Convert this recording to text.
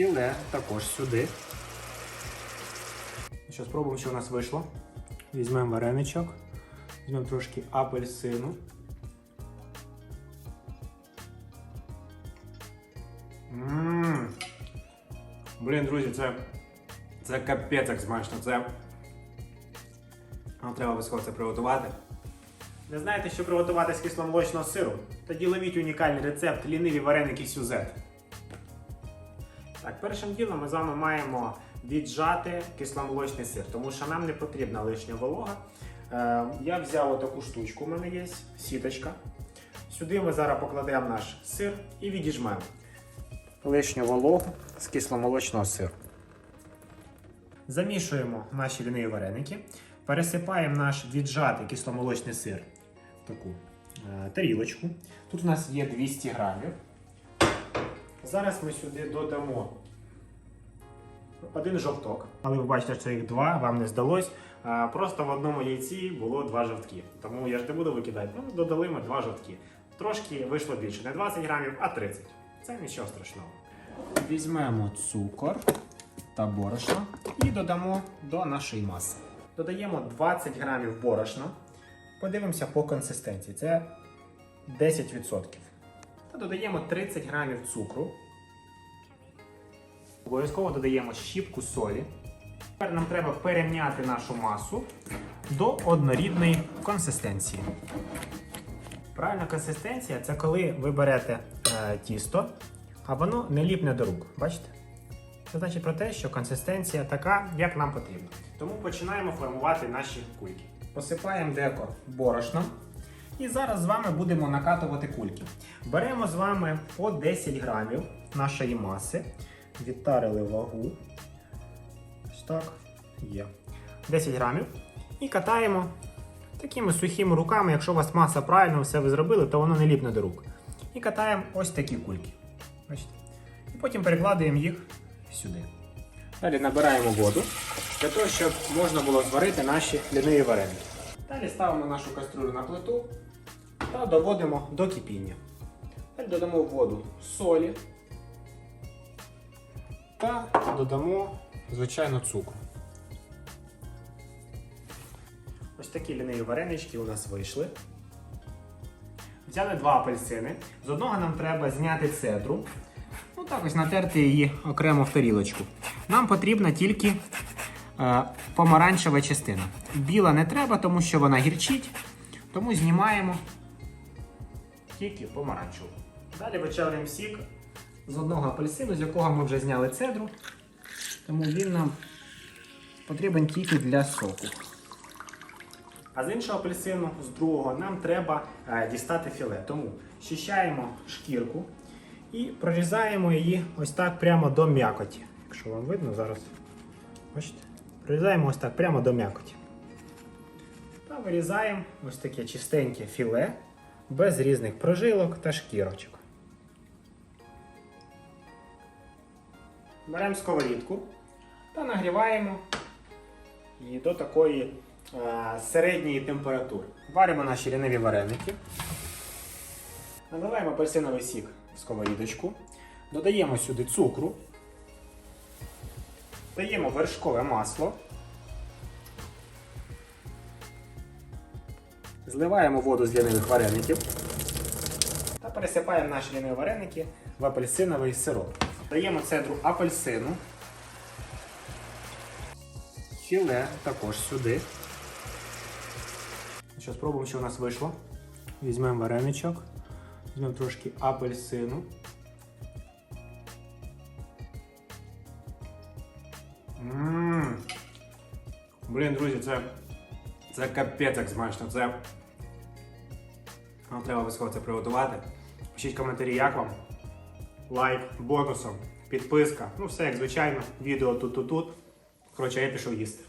Філе також сюди. Що, спробуємо, що у нас вийшло. Візьмемо вареничок, візьмемо трошки апельсину. Ммм. Блін, друзі, це, це капець як смачно. Це. Нам треба обов'язково це приготувати. Не знаєте, що приготувати з кисломолочного сиру? Тоді ловіть унікальний рецепт ліниві вареники сюзет. Так, першим ділом ми з вами маємо віджати кисломолочний сир, тому що нам не потрібна лишня волога. Е, я взяв таку штучку, у мене є сіточка. Сюди ми зараз покладемо наш сир і відіжмемо лишню вологу з кисломолочного сиру. Замішуємо наші ліниві вареники, пересипаємо наш віджатий кисломолочний сир в таку е, тарілочку. Тут у нас є 200 грамів. Зараз ми сюди додамо один жовток. Але ви бачите, що їх два, вам не здалось. Просто в одному яйці було два жовтки. Тому я ж не буду викидати. Ну, додали ми два жовтки. Трошки вийшло більше. Не 20 грамів, а 30. Це нічого страшного. Візьмемо цукор та борошно і додамо до нашої маси. Додаємо 20 грамів борошна. Подивимося по консистенції. Це 10%. Додаємо 30 грамів цукру. Обов'язково додаємо щіпку солі. Тепер нам треба перемняти нашу масу до однорідної консистенції. Правильна консистенція це коли ви берете е, тісто, а воно не ліпне до рук. Бачите? Це значить про те, що консистенція така, як нам потрібно. Тому починаємо формувати наші кульки. Посипаємо деко борошном. І зараз з вами будемо накатувати кульки. Беремо з вами по 10 грамів нашої маси. Відтарили вагу. Ось так. Є. 10 грамів. І катаємо такими сухими руками. Якщо у вас маса правильно все ви зробили, то воно не ліпне до рук. І катаємо ось такі кульки. Бачите? І потім перекладаємо їх сюди. Далі набираємо воду для того, щоб можна було зварити наші ліниві вареники. Далі ставимо нашу каструлю на плиту та доводимо до кипіння. Додамо в воду солі та додамо, звичайно, цукру. Ось такі ліниві варенички у нас вийшли. Взяли два апельсини. З одного нам треба зняти цедру. Ну так ось натерти її окремо в тарілочку. Нам потрібна тільки е, помаранчева частина. Біла не треба, тому що вона гірчить. Тому знімаємо тільки помаранчеву. Далі вичавлюємо сік з одного апельсину, з якого ми вже зняли цедру. Тому він нам потрібен тільки для соку. А з іншого апельсину, з другого, нам треба е, дістати філе. Тому щищаємо шкірку і прорізаємо її ось так прямо до м'якоті. Якщо вам видно зараз, бачите, прорізаємо ось так прямо до м'якоті. Та вирізаємо ось таке чистеньке філе без різних прожилок та шкірочок. Беремо сковорідку та нагріваємо її до такої е, середньої температури. Варимо наші ріневі вареники. Наливаємо апельсиновий сік в сковорідочку. Додаємо сюди цукру. Даємо вершкове масло. Зливаємо воду з лінивих вареників. Та пересипаємо наші ліниві вареники в апельсиновий сироп. Даємо цедру апельсину. Філе також сюди. Що, спробуємо, що у нас вийшло. Візьмемо вареничок, візьмемо трошки апельсину. Блін, друзі, це, це капець як смачно. Це. ну, треба обов'язково це приготувати. Пишіть коментарі, як вам. Лайк, бонусом, підписка. Ну, все як звичайно. Відео тут-тут-тут. Коротше, я пішов їсти.